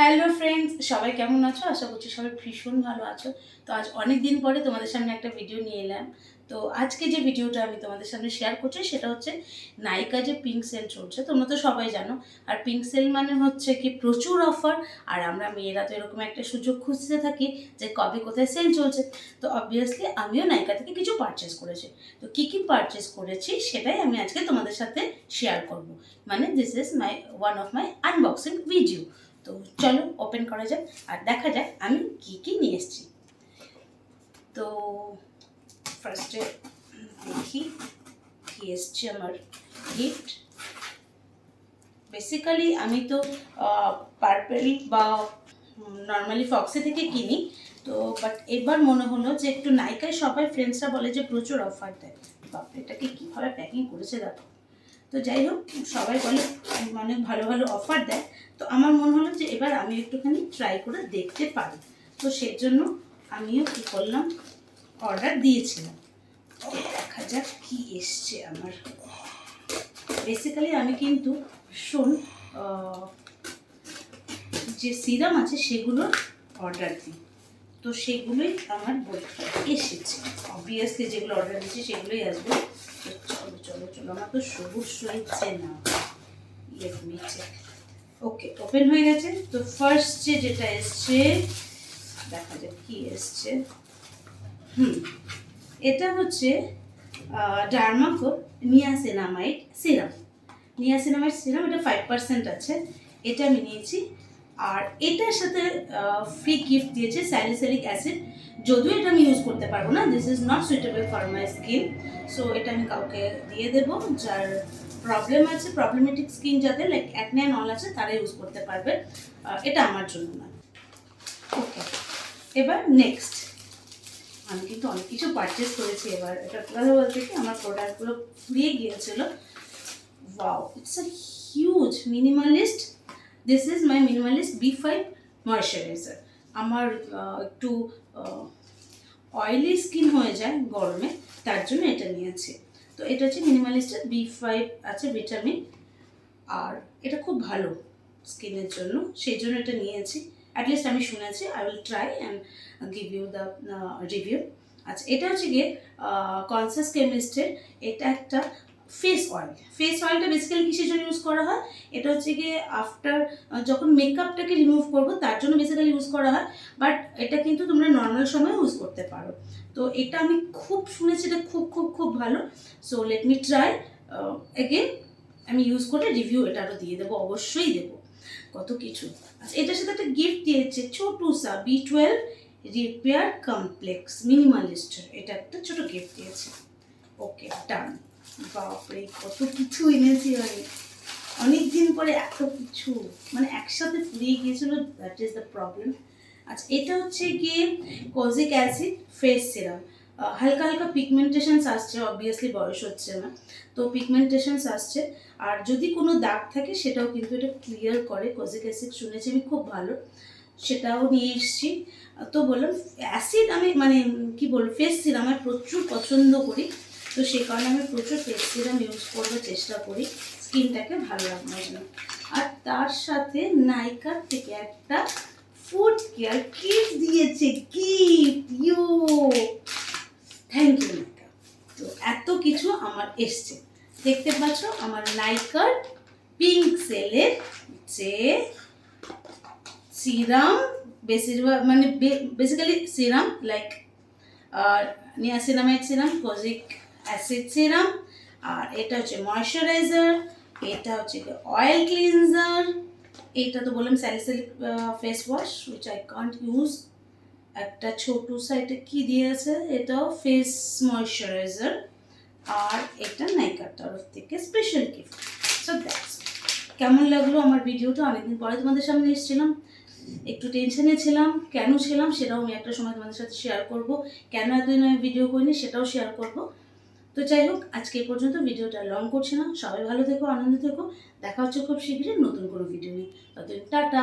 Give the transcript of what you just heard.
Hello friends সবাই কেমন আছো? আশা করছি সবাই ভীষণ ভালো আছো। তো আজ অনেক দিন পরে তোমাদের সামনে একটা ভিডিও নিয়ে এলাম। তো আজকে যে ভিডিওটা আমি তোমাদের সামনে শেয়ার করছি, সেটা হচ্ছে নায়িকা যে পিঙ্ক সেল চলছে, তোমরা তো সবাই জানো। আর পিঙ্ক সেল মানে হচ্ছে কি প্রচুর অফার আর আমরা মেয়েরা তো এরকম একটা সুযোগ খুঁজতে থাকি যে কবে কোথায় সেল চলছে। তো অবভিয়াসলি আমিও নায়িকা থেকে কিছু পারচেস করেছি। তো কী কী পারচেস করেছি, সেটাই আমি আজকে তোমাদের সাথে শেয়ার করব। মানে this is my one of my unboxing video তো চলো ওপেন করা যাক আর দেখা যাক আমি কি কি নিয়ে এসেছি। তো ফার্স্টে দেখি, কি এসছে আমার গিফট বেসিক্যালি আমি তো পার্পেল বা নর্মালি ফক্সে থেকে কিনি, তো বাট এবার মনে হলো যে একটু নাইকায় সবাই ফ্রেন্ডসরা বলে যে প্রচুর অফার দেয়। বাপ এটাকে কীভাবে প্যাকিং করেছে দেখো। তো যাই হোক, সবাই বলে অনেক ভালো ভালো অফার দেয়। তো আমার মনে হলো যে এবার আমি একটুখানি ট্রাই করে দেখতে পারি। তো সেজন্য আমিও কী করলাম অর্ডার দিয়েছিলাম। দেখা যাক কী এসছে আমার। বেসিক্যালি আমি কিন্তু ভীষণ যে সিরাম আছে সেগুলোর অর্ডার দিই। তো সেগুলোই আমার বই এসেছে। অবভিয়াসলি যেগুলো অর্ডার দিয়েছি সেগুলোই আসবে। চলো চলো, আমার তো সবুজ রয়েছে না ওকে ওপেন হয়ে গেছে। তো ফার্স্ট যে যেটা এসছে, দেখা যাক কি এসছে। হুম, এটা হচ্ছে Derma Co niacinamide serum. Niacinamide serum, এটা ফাইভ পার্সেন্ট আছে। এটা আমি নিয়েছি। আর এটার সাথে ফ্রি গিফট দিয়েছে স্যালিসিলিক অ্যাসিড যদিও এটা আমি ইউজ করতে পারব না this is not suitable for my skin so এটা আমি কাউকে দিয়ে দেবো, যার প্রবলেম আছে প্রবলেমেটিক স্কিন যাদের লাইক অ্যাকনে অ্যান্ড অল আছে তারা ইউজ করতে পারবে। এটা আমার জন্য না। ওকে এবার নেক্সট আমি কিন্তু অনেক কিছু পারচেস করেছি এবার। এটা কথা বলতে কি, আমার প্রোডাক্টগুলো ফুরিয়ে গিয়েছিল। Wow it's a huge minimalist this is my minimalist B five moisturiser আমার একটু অয়েলি স্কিন হয়ে যায় গরমে, তার জন্য এটা নিয়েছি। তো এটা হচ্ছে মিনিমালিস্টের বি ফাইভ আছে ভিটামিন আর এটা খুব ভালো স্কিনের জন্য, সেই জন্য এটা নিয়েছি। অ্যাটলিস্ট আমি শুনেছি I will try and give you the review আচ্ছা এটা হচ্ছে গিয়ে কনসাস কেমিস্টের এটা একটা ফেস অয়েল ফেস অয়েলটা বেসিক্যালি কিসের জন্য ইউজ করা হয়? এটা হচ্ছে গিয়ে আফটার যখন মেকআপটাকে রিমুভ করব, তার জন্য বেসিক্যালি ইউজ করা হয়। বাট এটা কিন্তু তোমরা নর্মাল সময় ইউজ করতে পারো। তো এটা আমি খুব শুনেছি, এটা খুব খুব খুব ভালো। So let me try again আমি ইউজ করে রিভিউ এটা আরও দিয়ে দেবো, অবশ্যই দেবো। কত কিছু। আচ্ছা এটার সাথে একটা গিফট দিয়েছে ছোটু সা B twelve repair complex minimalist এটা একটা ছোট গিফট দিয়েছে। ওকে ডান বাপরে, কত কিছু এনেছি আমি অনেক দিন পরে এত কিছু। মানে একসাথে ফুরিয়ে গিয়েছিল দ্যাট ইজ দ্য প্রবলেম আচ্ছা এটা হচ্ছে গিয়ে কজিক অ্যাসিড ফেস সিরাম। হালকা হালকা পিগমেন্টেশনস আসছে অবভিয়াসলি বয়স হচ্ছে না। তো পিগমেন্টেশনস আসছে। আর যদি কোনো দাগ থাকে, সেটাও কিন্তু এটা ক্লিয়ার করে। কজিক অ্যাসিড শুনেছি আমি, খুব ভালো। সেটাও নিয়ে এসেছি। তো বললাম, অ্যাসিড আমি মানে কি বলব ফেস সিরাম আমি প্রচুর পছন্দ করি। তো সেই কারণে আমি প্রচুর ফেস সিরাম ইউজ করার চেষ্টা করি। স্কিনটাকে ভালো রাখার জন্য। আর তার সাথে নাইকার থেকে একটা ফুড কেয়ার কিট দিয়েছে। Gift you thank you Nykaa তো এত কিছু আমার এসছে। দেখতে পাচ্ছ আমার নাইকার পিঙ্ক সেলের যে সিরাম বেশিরভাগ মানে বেসিক্যালি সিরাম লাইক আর niacinamide serum kojic acid serum, আর এটা হচ্ছে ময়শ্চারাইজার, এটা হচ্ছে অয়েল ক্লিনজার, এটা তো বললাম salicylic face wash which I can't use একটা ছোটু সাইডে কি দিয়েছে? এটাও ফেস ময়শ্চারাইজার আর এটা নাইকার তরফ থেকে স্পেশাল গিফট সো দ্যাটস কেমন লাগল আমার ভিডিওটা? অনেকদিন পরে তোমাদের সামনে এসেছিলাম। একটু টেনশনে ছিলাম। কেন ছিলাম? সেটাও আমি একটা সময় তোমাদের সাথে শেয়ার করব। কেন এতদিন আমি ভিডিও করিনি? সেটাও শেয়ার করব। তো যাই হোক, আজকে পর্যন্ত ভিডিওটা লং করছে না। সবাই ভালো থেকো, আনন্দ থেকো। দেখা হচ্ছে খুব শীঘ্রই নতুন কোনো ভিডিও নিয়ে। ততদিন টাটা।